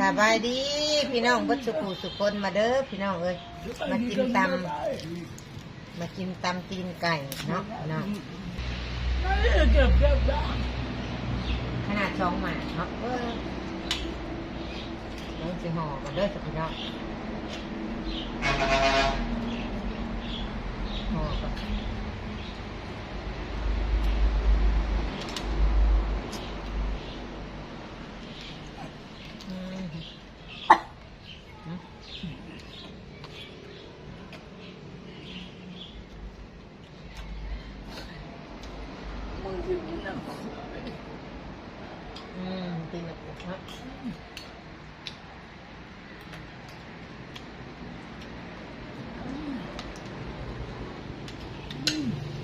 สบายดีพี่น้องเบัดสุขุสุคนมาเด้อพี่น้องเอ้ยมากินตำมากินตำตีนไก่เนาะพี่น้องขนาดช่องหมาเนาะเออน้องสิห่อกันเด้อสักพี่น้องห่อกันอืมอืม มึงที่มันน่ะ อืมตีนแบบนี้เนาะ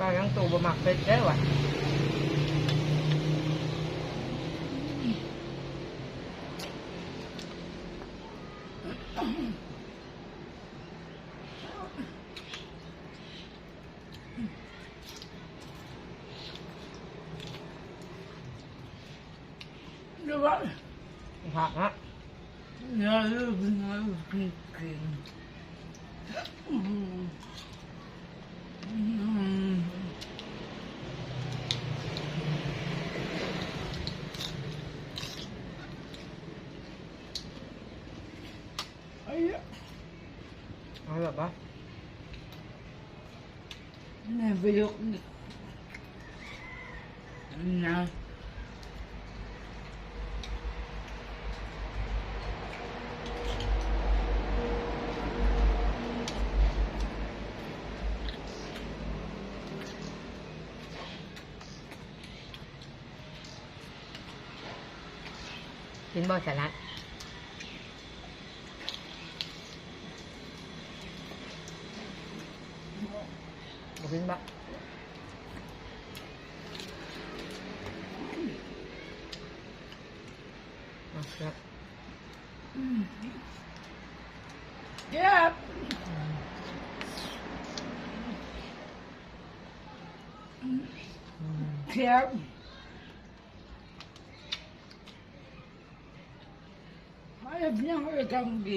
ก็ยังตูบะหมักเป็ดได้อว่ะเดี๋ยวว่าผักนะอย่าลืมนะกิ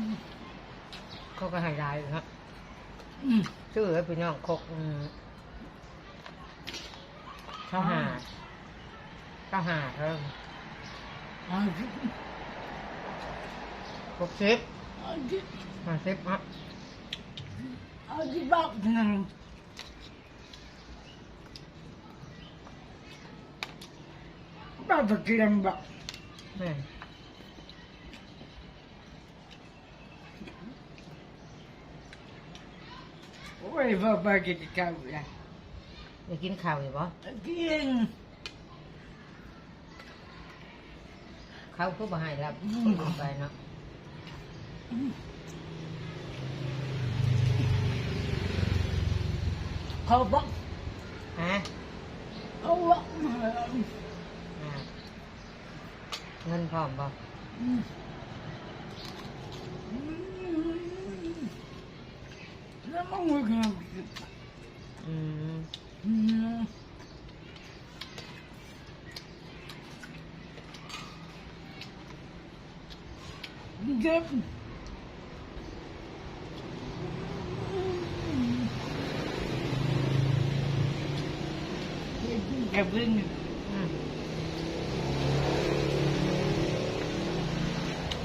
เขาคือจะกินตีนก่อนเขาก็ให้ได้อยู่ครับอืมชื่อให้พี่น้องคกอืมข้าวหาข้าวหาเออเอาที่คกซิปเอาที่มาซิปฮะเอาที่บ้านนั่งบ้านตะเกียงบ้านแม่น โอ้ยพ่อไปกินข้าวแล้วอยากกินข้าวอยู่ปะกินข้าวก็บ่ให้แล้วลงไปเนาะเขาบอกฮะเขาบอกมาอ่าเงินพร้อมปะแล้วมึงไม่กินอืมอืมเจ็บ เจ็บวิ่งอืม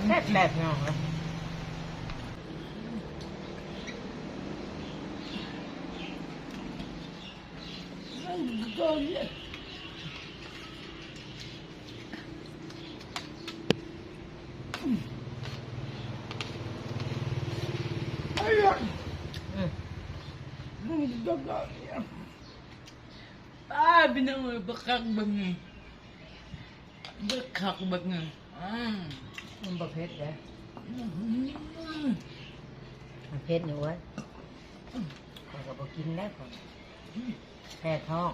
แซ่บแบบน้องเลยก็เนี่ยอ Ayan. อืม Ang daga niya. Ah, binangoy bakak bangi. Bakak bangi. Ah. มันบะเพ็ดเลย Mm. มันเพ็ดอยู่เว้ยข้อยก็บอกินได้ก่อนแพ้ท้อง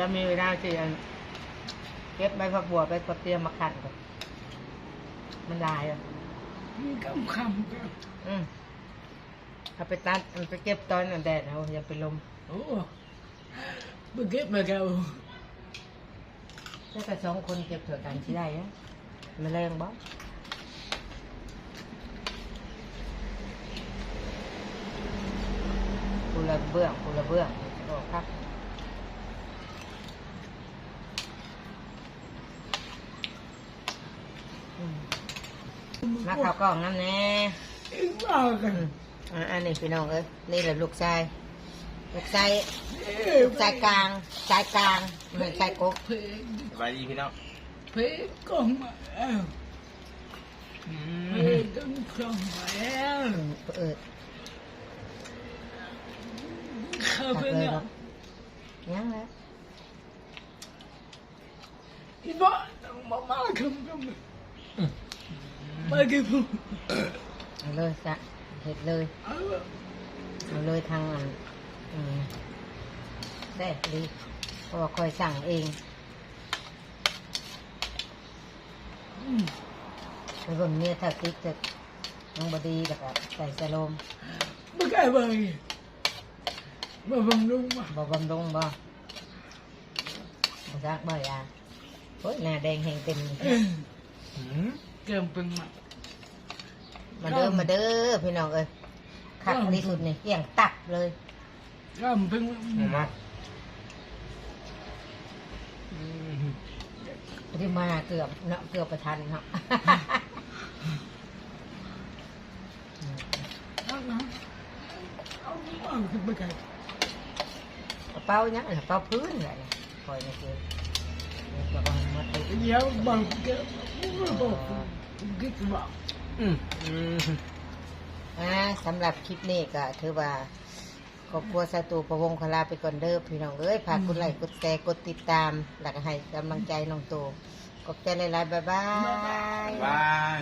มันจะมีเวลาสิอันเก็บใบผักบัวไปกดเตรียมมาขัดก่อนมันลายอะ Kam kam ka. อืมเอาไปตัดเอาไปเก็บตอนนั้นแดดเอาอย่าไปลม Oo. Bagay magaw. ถ้าแต่สองคนเก็บเถอะกันที่ได้นะมาแรงบ่กูละเบื้องกูละเบื้องโอ้ครับ มาข่าวกล้องน้ำแน่ Iwagan. อ่าอันนี้พี่น้องเอ้ยนี่แหละลูกชายลูกชาย Eh, ลูกชายกลางชายกลางไม่ชายกก Peg. สบายดีพี่น้อง Peg kom mal. อืม Peg kom อื mal. มเออตักเลย Kabe เนาะ na. ยังแล้ว Iba, mama kam kam. Bagay po. เอาเลยสะเห็ดเลยเอาเลยทางอันอืมได้ดีเพราะว่าคอยสั่งเองไปเบิ่งเนี่ยถ้าติ๊กจะยังบดีแล้วก็ใส่สโลม Bagay bagay. Mabang ma. บ่บำรุงบ่บ่ซักบ่ยาโอ้ยหน้าแดงแห้งเต็มอืม Camping ma. มาเด้อมาเด้อพี่น้องเอ้ยคักที่สุดนี่เกี่ยงตับเลย Camping เห็นไหม ma. อืมที่มาเกือบเนาะเกือบประทันเนาะ Ano? Ano ang bagay? กระเป๋ายังกระเป๋าพื้นอะไรคอยนี่คือนี่กระเป๋ามาติด Yaw bang ka? Ano ba? Git ba? อืมอืมอ่าสำหรับคลิปนี้ก็ถือว่าขอบครัวสตูประวงคลาไปก่อนเด้อพี่น้องเอ้ยฝากกดไลค์กดแชร์กดติดตามแล้วก็ให้กำลังใจน้องโตขอบใจหลายๆบ๊ายบาย บาย